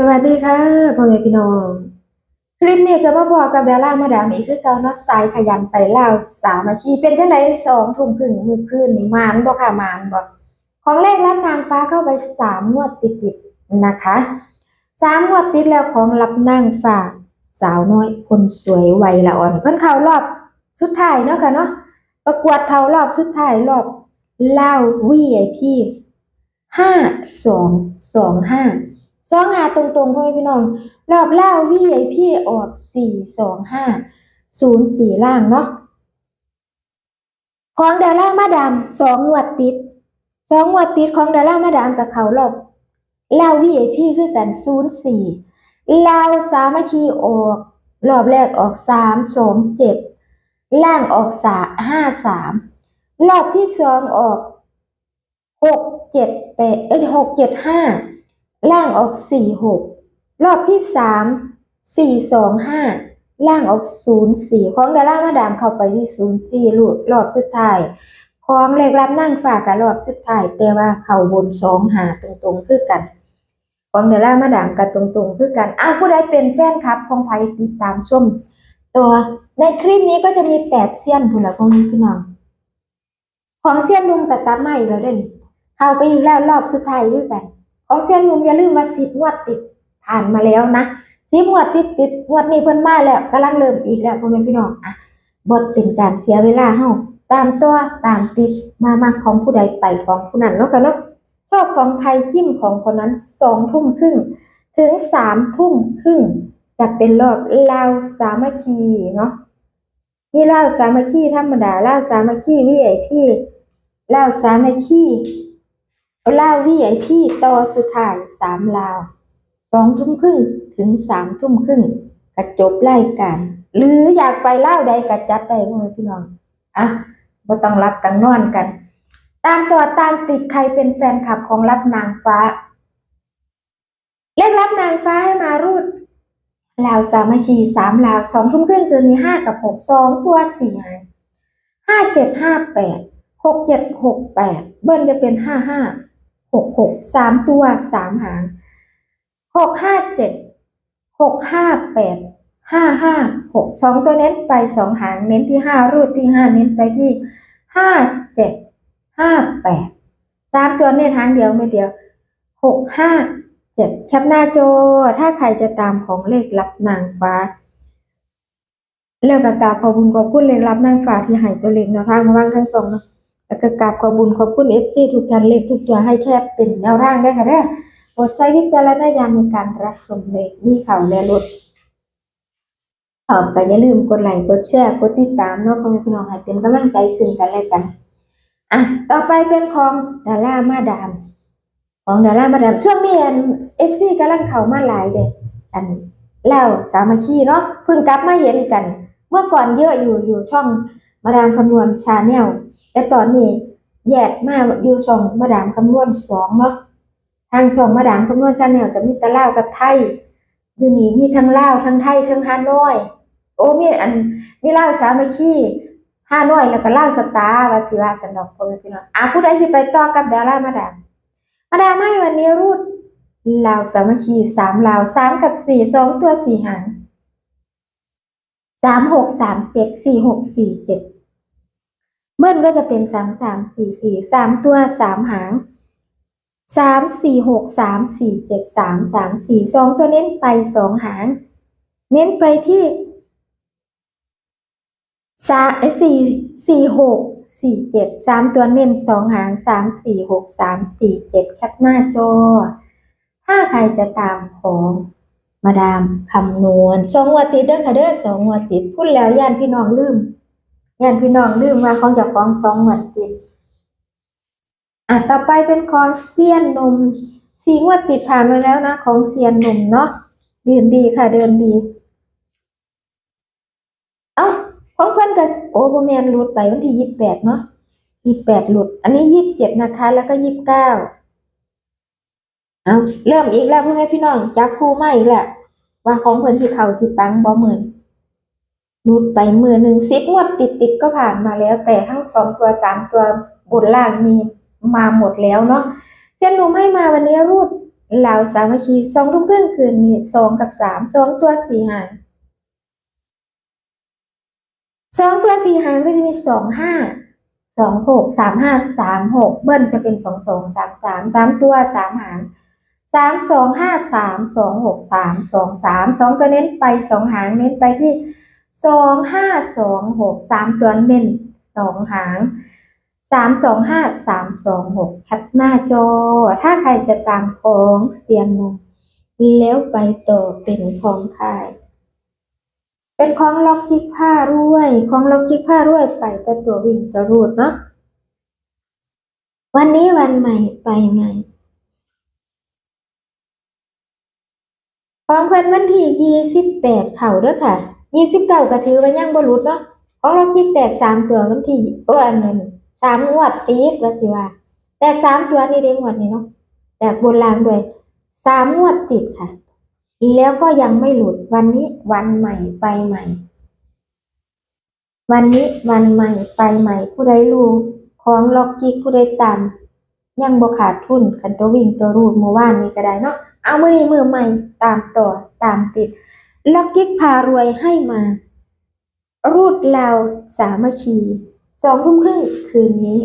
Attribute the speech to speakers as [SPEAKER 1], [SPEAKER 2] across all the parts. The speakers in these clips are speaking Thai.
[SPEAKER 1] สวัสดีค่ะพ่อแม่พี่น้อง คลิปนี้ก็มาบอกกับดารามาดามอีกคือเกาเนาะสายขยันไปเล่าสามัคคีเป็นจังไดสองทุ่มครึ่งมือคืนนี่มานบ่ค่ะมานบ่ของเลขรับนางฟ้าเข้าไปสามงวดติดๆนะคะสามงวดติดแล้วของรับนางฟ้าสาวน้อยคนสวยวัยละอ่อน เพิ่นเข้ารอบสุดท้ายเนาะค่ะเนาะประกวดเข้ารอบสุดท้ายรอบเล่าว VIP ห้าสองสองห้า สองหาตรงๆพ่อพี่น้อง รอบล่า VIP ออกสี่สองห้าศูนย์สี่ล่างเนาะของดารามาดามสองงวดติดสองงวดติดของดารามาดามกับเขารอบล่า VIP คือกันศูนย์สี่ลาวสามัคคีออก รอบแรกออกสามสองเจ็ดล่างออกสาห้าสามรอบที่สองออกหกเจ็ดแปดเอ้ยหกเจ็ดห้า ล่างออกสี่หกรอบที่สามสี่สองห้าล่างออกศูนย์สี่ของดารามาดามเข้าไปที่ศูนย์สี่ลูกรอบสุดท้ายของเลขรับนั่งฝากกับรอบสุดท้ายแต่ว่าเข้าบนสองหาตรงๆคือกันของดารามาดามกับตรงๆคือกันอ้าวผู้ใดเป็นแฟนคลับของไผติดตามชมตัวในคลิปนี้ก็จะมีแปดเซียนผู้ละของพี่น้องของเซียนลุมกับตาไม่แล้วเด่นเข้าไปอีกแล้วรอบสุดท้ายคือกัน ของเซียนลุมอย่าลืมว่าสิบงวดติดผ่านมาแล้วนะสิบงวดติดติดงวดนี้เพิ่นมาแล้วกำลังเริ่มอีกแล้วพ่อแม่พี่น้องอะบทเป็นการเสียเวลาเฮาตามตัวตามติดมามาของผู้ใดไปของผู้นั้นเนาะกันเนาะชอบของใครจิ้มของคนนั้นสองทุ่มครึ่งถึงสามทุ่มครึ่งจะเป็นรอบลาวสามัคคีเนาะมีลาวสามัคคีธรรมดาลาวสามัคคีวีไอพีลาวสามัคคี ลาววีไอพีต่อสุดท้ายสามลาวสองทุ่มครึ่งถึงสามทุ่มครึ่งกระจบรายการ หรืออยากไปเล่าใดกระจัดได้พ่อแม่พี่น้องอะบ่ต้องรับกังนอนกัน ตามตัวตามติดใครเป็นแฟนคลับของรับนางฟ้าเลขรับนางฟ้าให้มารูดลาวสามัคคีสามลาวสองทุ่มครึ่งคืนนี้ห้ากับหกสองตัวสี่หางห้าเจ็ดห้าแปดหกเจ็ดหกแปดเบิ้ลจะเป็นห้าห้า หกหกสามตัวสามหางหกห้าเจ็ดหกห้าแปดห้าห้าหกสองตัวเน้นไปสองหางเน้นที่ห้ารูดที่ห้าเน้นไปที่ห้าเจ็ดห้าแปดสามตัวเน้นหางเดียวไม่เดียวหกห้าเจ็ดแคปหน้าโจถ้าใครจะตามของเลขรับนางฟ้าแล้วก็กาบขอบุญขอบคุณเลขรับนางฟ้าที่ให้ตัวเลขแนวทางมาบ้างทั้งสองเนาะ แล้วก็กราบขอบุญขอบคุณเอฟซีทุกท่านเลขทุกตัวให้แค่เป็นแนวทางได้ค่ะเด้อโปรดใช้วิจารณญาณในการรับชมเลขนี่ข่าวและลดตอบก็อย่าลืมกดไลค์กดแชร์กดติดตามเนาะพ่อแม่พี่น้องให้เป็นกำลังใจซึ่งกันและกันอะต่อไปเป็นของดารามาดาม ของดารามาดามช่วงนี้อันเอฟซีกำลังเข้ามาหลายเด้อันเล่าสามัคคีเนาะเพิ่งกลับมาเห็นกัน เมื่อก่อนเยอะอยู่อยู่ช่องมาดามคำนวณชาแนล แต่ตอนนี้แยกมาอยู่ช่องมาดามคำนวณสองเนาะทางช่องมาดามคำนวณชาแนลจะมีต่ลาวกับไทยอยู่นี่มีทั้งลาวทั้งไทยทั้งฮานอย โอ้มีอันมีลาวสามัคคีฮานอยแล้วก็ลาวสตาร์วาสิวาสันดอกพ่อแม่พี่น้องอะผู้ใดสิไปต่อกับดารามาดามมาดามให้วันนี้รูดลาวสามัคคีสามลาวสามกับสี่สองตัวสี่หางสามหกสามเจ็ดสี่หกสี่เจ็ด เบิ้ลก็จะเป็นสามสามสี่สี่สามตัวสามหางสามสี่หกสามสี่เจ็ดสามสามสี่สองตัวเน้นไปสองหาง เน้นไปที่สาเอ้ยสี่สี่หกสี่เจ็ดสามตัวเน้นสองหางสามสี่หกสามสี่เจ็ดแคปหน้าจอ ถ้าใครจะตามของมาดามคำนวณสองวัติดเด้อค่ะเด้อสองงวัติดพูดแล้วย่านพี่น้องลืม ย่านพี่น้องลืมว่าของจะฟ้องสองงวัติดอะต่อไปเป็นของเซียนหนมสี่งวดติดผ่านมาแล้วนะ ของเซียนหนุ่มเนาะเดินดีค่ะ เดินดี เอ้าของเพื่อนกับโอ้โบแมนหลุดไปวันที่ยี่สิบแปดเนาะยี่สิบแปดหลุด อันนี้ยี่สิบเจ็ดนะคะ แล้วก็ยี่สิบเก้าเอาเริ่มอีกแล้วพี่แม่พี่น้องจับคู่มาอีกแหละว่าของเพื่อนสิเขาสิปังบ่เหมือน หลุดไปมือหนึ่งสิบงวดติดติดก็ผ่านมาแล้ว แต่ทั้งสองตัวสามตัวบนล่างมีมาหมดแล้วเนาะเส้นหนุ่มให้มาวันนี้รูดลาสามัคคีสองทุ่มครึ่งคืนนี้สองกับสามสองตัวสี่หางสองตัวสี่หางก็จะมีสองห้าสองหกสามห้าสามหกเบิ้ลจะเป็นสองสองสามสามสามตัวสามหางสามสองห้าสามสองหกสามสองสามสองตัวเน้นไปสองหางเน้นไปที่ สองห้าสองหกสามตัวเน้นสองหางสามสองห้าสามสองหกแคปหน้าจอ ถ้าใครจะตามของเซียนมงแล้วไปต่อเป็นของใครเป็นของล็อกจิกผ้ารวยของล็อกจิกผ้ารวยไปแต่ตัววิ่งตะรูดเนาะวันนี้วันใหม่ไปใหม่ของเพิ่นวันที่ยี่สิบแปดเข่าเด้อค่ะ ยี่สิบเก้าก็ถือว่ายังบ่หลุดเนาะของล็อกจิกแตกสามตัววันที่โอ้อันนั้นสามงวดติดว่าสิว่า แตกสามตัวนี่เด้งวดนี้เนาะแตกบนล่างด้วยสามงวดติดค่ะ แล้วก็ยังไม่หลุดวันนี้วันใหม่ไปใหม่ วันนี้วันใหม่ไปใหม่ผู้ใดรู้ของล็อกกิกผู้ใดตามยังบ่ขาดทุนคันตัววิ่งตัวรูดเมื่อวานนี้ก็ได้เนาะเอาเมื้อนี้มือใหม่ตามต่อตามติด ล็อกกิกพารวยให้มา รูดลาวสามัคคีสองทุ่มครึ่งคืนนี้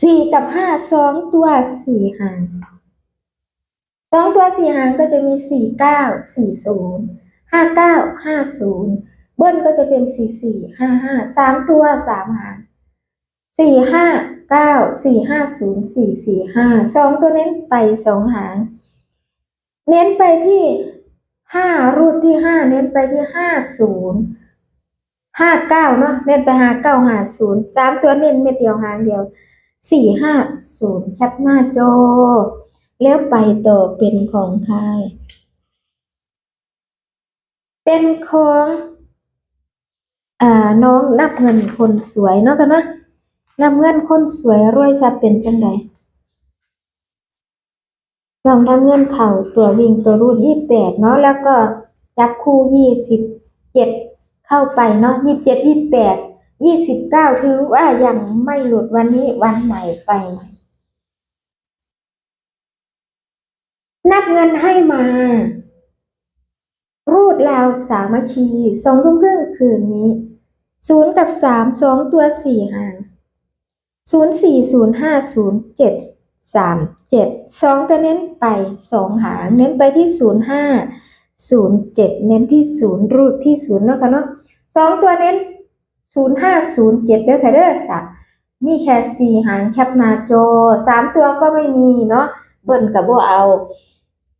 [SPEAKER 1] สี่กับห้าสองตัวสี่หางสองตัวสี่หางก็จะมีสี่เก้าสี่ศูนย์ห้าเก้าห้าศูนย์เบิ้ลก็จะเป็นสี่สี่ห้าห้าสามตัวสามหางสี่ห้าเก้าสี่ห้าศูนย์สี่สี่ห้าสองตัวเน้นไปสองหาง เน้นไปที่ห้ารูดที่ห้าเน้นไปที่ห้าศูนย์ห้าเก้าเนาะเน้นไปห้าเก้าห้าศูนย์สามตัวเน้นเม็ดเดียวหางเดียวสี่ห้าศูนย์แคปหน้าจอแล้วไปต่อเป็นของใครเป็นของอ่าน้องนับเงินคนสวยเนาะกันเนาะนับเงินคนสวยรวยจะเป็นจังได น้องนับเงินเข่าตัววิ่งตัวรูดยี่แปดเนาะแล้วก็จับคู่ยี่สิบเจ็ดเข้าไปเนาะยี่สิบเจ็ดยี่สิบแปดยี่สิบเก้าถือว่ายังไม่หลุดวันนี้วันใหม่ไปใหม่ นับเงินให้มา รูดลาวสามัคคีสองทุ่มครึ่งคืนนี้ศูนย์กับสามสองตัวสี่หางศูนย์สี่ศูนย์ห้าศูนย์เจ็ด สามเจ็ดสองตัวเน้นไปสองหางเน้นไปที่ศูนย์ห้าศูนย์เจ็ดเน้นที่ศูนย์รูดที่ศูนย์เนาะกันเนาะสองตัวเน้นศูนย์ห้าศูนย์เจ็ดเด้อค่ะเด้อสักมีแค่สี่หางแคปน้าจอสามตัวก็ไม่มีเนาะเบิ่นกับบ่เอา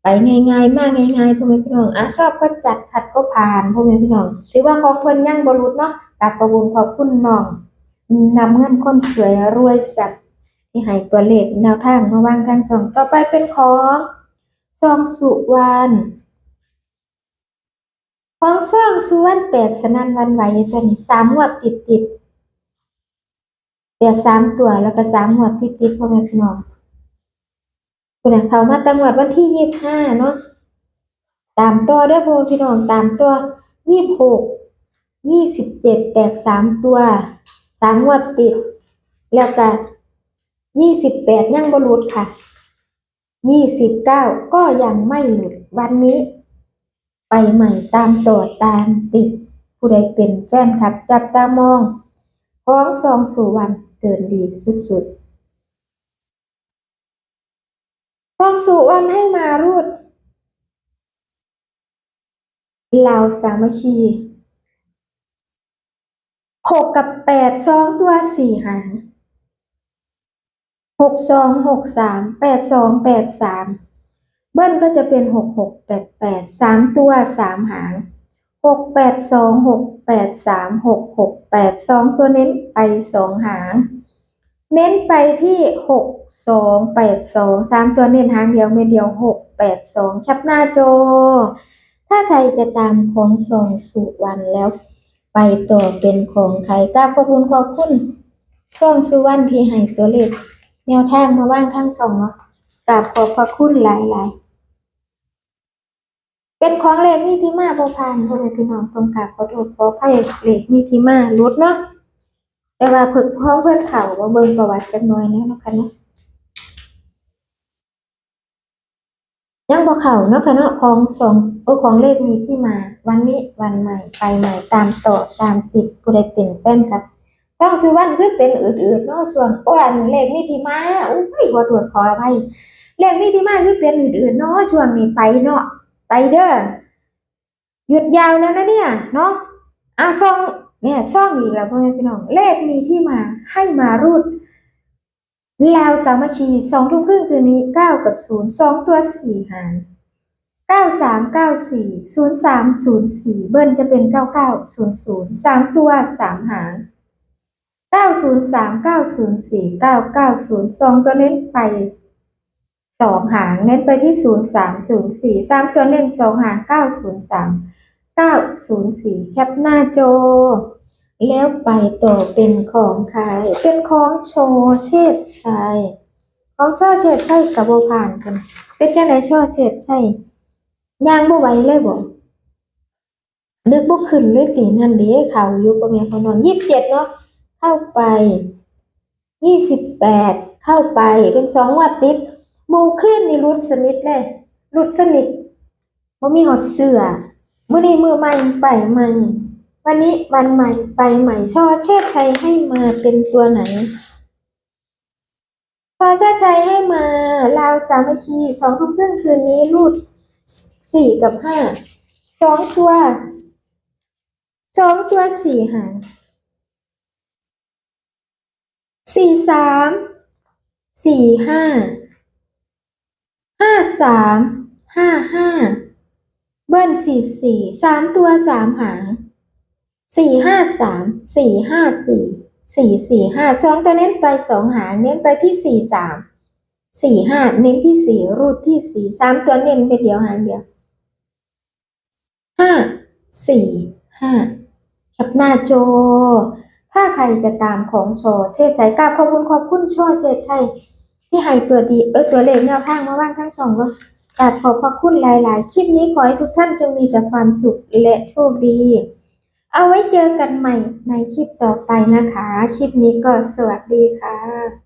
[SPEAKER 1] ไปง่ายๆ มากง่ายๆพ่อแม่พี่น้องอะชอบก็จัดขัดก็ผ่านพ่อแม่พี่น้องถือว่าของเพิ่นยั่งบ่หลุดเนาะกับประบุญขอบคุณน้องนำเงินคนสวยรวยสับ ที่ให้ตัวเลขแนวทางมาวางทางสองต่อไปเป็นของซองสุวรรณของซองสุวรรณแตกสนั่นวันไหวอยู่ตัวนี้สามงวดติดติดแตกสามตัวแล้วก็สามงวดติดติดพ่อแม่พี่น้องคุณน่ะเขามาตั้งงวดวันที่ยี่ห้าเนาะตามตัวด้อพ่อแมพี่น้องตามตัวยี่สิบหกยี่สิบเจ็ดแตกสามตัวสามงวดติด แล้วก็ ยี่สิบแปดยังบ่หลุดค่ะยี่สิบเก้าก็ยังไม่หลุดวันนี้ ไปใหม่ตามต่อตามติด ผู้ใดเป็นแฟนคลับ จับตามองพ้องซองสู่วันเกินดีสุดๆซองสู่วันให้มารูดลาวสามัคคีหกกับแปดสองตัวสี่หาง หกสองหกสามแปดสองแปดสามเบิ้ลก็จะเป็นหกหกแปดแปดสามตัวสามหางหกแปดสองหกแปดสามหกหกแปดสองตัวเน้นไปสองหาง เน้นไปที่หกสองแปดสองสามตัวเน้นหางเดียวเม็ดเดียวหกแปดสองแคปหน้าจอ ถ้าใครจะตามของสองสุวรรณแล้ว ไปต่อเป็นของใครกราขอบคุณขอบคุณช่องสุวรรณที่ให้ตัวเลข แนวทางมาว่างข้างช่องเนาะกราบขอบพระคุณหลายๆ เป็นของเลขมีที่มาบ่ผ่านพ่อแม่พี่น้องต้องกราบขอโทษขออภัยเลขมีที่มาลุดเนาะแต่ว่าเพิ่นพ้องเพิ่นเขาว่าเบิ่งประวัติจักหน่อยนะนาะคะเนาะยังบ่เข้าเนาะค่ะเนาะของสองเอของเลขมีที่มา วันนี้วันใหม่ไปใหม่ตามต่อตามติดผู้ใดเป็นแฟนครับ สองสุวรรณคือเป็นอืดๆเนาะส่วนอ้วนเลขมีที่มาอุ้ยขอโทษขออภัยเลขมีที่มาคือเป็นอืดๆเนาะช่วงนี้ไปเนาะไปเด้อหยุดยาวแล้วนะเนี่ยเนาะอะซ่องเนี่ยซ่องอีกแล้วพ่อแม่พี่น้องเลขมีที่มาให้มารูดลาวสามัคคีสองทุ่มครึ่งคืนนี้เก้ากับศูนย์สองตัวสี่หางเก้าสามเก้าสี่ศูนย์สามศูนย์สี่เบิ้ลจะเป็นเก้าเก้าศูนย์ศูนย์สามตัวสามหาง เก้าศูนย์สามเก้าศูนย์สี่เก้าเก้าศูนย์สองตัวเน้นไปสองหาง เน้นไปที่ศูนย์สามศูนย์สี่สามตัวเน้นสองหางเก้าศูนย์สามเก้าศูนย์สี่แคปหน้าโจ แล้วไปต่อเป็นของใครเป็นของโชเชษชัย ของโชเชษชัยกับโบผ่านกัน เป็นจังไดโชเชษชัยย่างบ่ไหวเลยบ่นึกบ่ขึ้นเลยตินั่นเด้เขาอยู่ประมาณคนนอน27เนาะ เข้าไป28เข้าไปเป็นสองวัดติดมูขึ้นนี่รุดสนิทเลยรุดสนิทบ่มีหอดเสื้อมื้อนี้มือใหม่ไปใหม่ วันนี้วันใหม่ไปใหม่ช่อเชษชัยให้มาเป็นตัวไหนช่อเชษชัยให้มาลาวสามัคคีสองทุ่มครึ่งคืนนี้รูดสี่กับห้าสองตัวสองตัวสี่หาง สี่สามสี่ห้าห้าสามห้าห้าเบิ้ลสี่สี่สามตัวสามหางสี่ห้าสามสี่ห้าสี่สี่สี่ห้าสองตัวเน้นไปสองหางเน้นไปที่สี่สามสี่ห้าเน้นที่สี่รูดที่สี่สามตัวเน้นเป็นเดียวหางเดียวห้าสี่ห้าแคปหน้าโจ ถ้าใครจะตามของโชอเชษชัยกราบขอบคุณขอบคุณโชอเชษชัยที่ให้เปิดดีเออตัวเลขแนวทางมาว่างทั้งสองก็กราบขอบพระคุณหลาย ๆ คลิปนี้ขอให้ทุกท่านจงมีแต่ความสุขและโชคดี เอาไว้เจอกันใหม่ในคลิปต่อไปนะคะ คลิปนี้ก็สวัสดีค่ะ